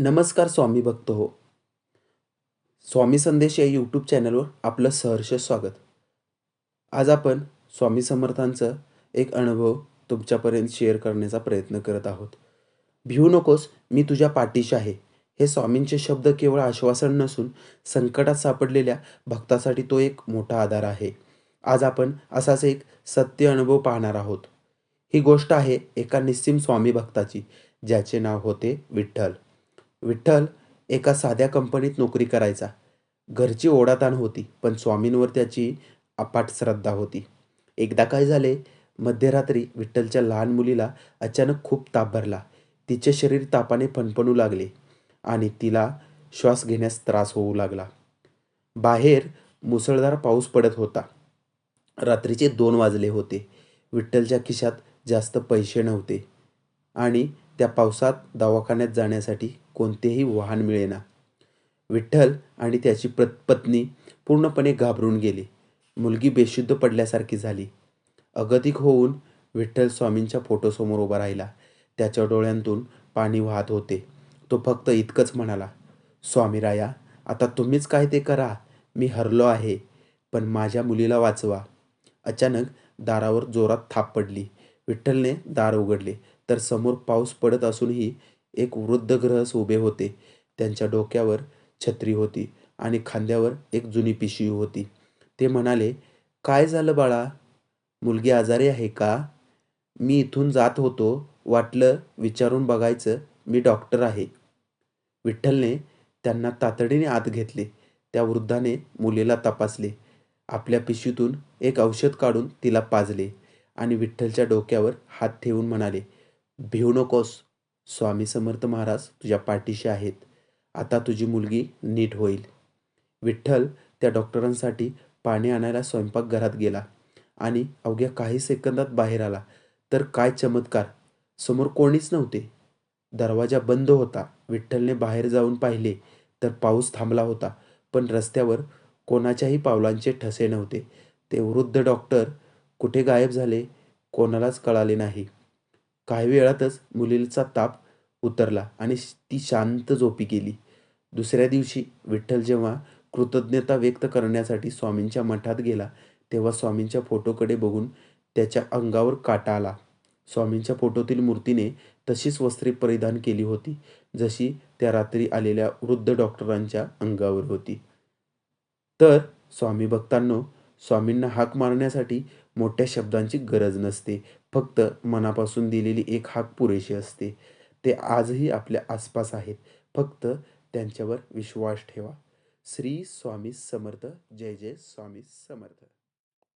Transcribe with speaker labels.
Speaker 1: नमस्कार स्वामी भक्त हो. स्वामी संदेश या यूट्यूब चॅनलवर आपलं सहर्ष स्वागत. आज आपण स्वामी समर्थांचं एक अनुभव तुमच्यापर्यंत शेअर करण्याचा प्रयत्न करत आहोत. भिवू नकोस मी तुझ्या पाठीशी आहे. हे स्वामींचे शब्द केवळ आश्वासन नसून संकटात सापडलेल्या भक्तासाठी तो एक मोठा आधार आहे. आज आपण असाच एक सत्य अनुभव पाहणार आहोत. ही गोष्ट आहे एका निस्सीम स्वामी भक्ताची ज्याचे नाव होते विठ्ठल. विठ्ठल एका साध्या कंपनीत नोकरी करायचा. घरची ओढाताण होती पण स्वामींवर त्याची अपाट श्रद्धा होती. एकदा काय झाले मध्यरात्री विठ्ठलच्या लहान मुलीला अचानक खूप ताप भरला. तिचे शरीर तापाने फणफणू लागले आणि तिला श्वास घेण्यास त्रास होऊ लागला. बाहेर मुसळधार पाऊस पडत होता. रात्रीचे दोन वाजले होते. विठ्ठलच्या खिशात जास्त पैसे नव्हते आणि त्या पावसात दवाखान्यात जाण्यासाठी कोणतेही वाहन मिळेना. विठ्ठल आणि त्याची प्र पत्नी पूर्णपणे घाबरून गेली. मुलगी बेशुद्ध पडल्यासारखी झाली. अगतिक होऊन विठ्ठल स्वामींच्या फोटोसमोर उभा राहिला. त्याच्या डोळ्यांतून पाणी वाहत होते. तो फक्त इतकंच म्हणाला स्वामीराया आता तुम्हीच काय ते करा. मी हरलो आहे पण माझ्या मुलीला वाचवा. अचानक दारावर जोरात थाप पडली. विठ्ठलने दार उघडले. तर समोर पाऊस पडत असूनही एक वृद्ध ग्रहस उभे होते. त्यांच्या डोक्यावर छत्री होती आणि खांद्यावर एक जुनी पिशवी होती. ते म्हणाले काय झालं बाळा? मुलगी आजारी आहे का? मी इथून जात होतो. वाटलं विचारून बघायचं मी डॉक्टर आहे. विठ्ठलने त्यांना तातडीने आत घेतले. त्या वृद्धाने मुलीला तपासले. आपल्या पिशवीतून एक औषध काढून तिला पाजले आणि विठ्ठलच्या डोक्यावर हात ठेवून म्हणाले भिवू नकोस स्वामी समर्थ महाराज तुझ्या पाठीशी आहेत. आता तुझी मुलगी नीट होईल. विठ्ठल त्या डॉक्टरांसाठी पाणी आणायला स्वयंपाकघरात गेला आणि अवघ्या काही सेकंदात बाहेर आला. तर काय चमत्कार. समोर कोणीच नव्हते. दरवाजा बंद होता. विठ्ठलने बाहेर जाऊन पाहिले तर पाऊस थांबला होता पण रस्त्यावर कोणाच्याही पावलांचे ठसे नव्हते. ते वृद्ध डॉक्टर कुठे गायब झाले कोणालाच कळाले नाही. काही वेळातच मुलीचा ताप उतरला आणि ती शांत झोपी गेली. दुसऱ्या दिवशी विठ्ठल जेव्हा कृतज्ञता व्यक्त करण्यासाठी स्वामींच्या मठात गेला तेव्हा स्वामींच्या फोटोकडे बघून त्याच्या अंगावर काटा आला. स्वामींच्या फोटोतील मूर्तीने तशीच वस्त्रे परिधान केली होती जशी त्या रात्री आलेल्या वृद्ध डॉक्टरांच्या अंगावर होती. तर स्वामी भक्तांनो स्वामींना हाक मारण्यासाठी मोठ्या शब्दांची गरज नसते. फक्त मनापासून दिलेली एक हाक पुरेशी असते. ते आजही आपल्या आसपास आहेत. फक्त त्यांच्यावर विश्वास ठेवा. श्री स्वामी समर्थ. जय जय स्वामी समर्थ.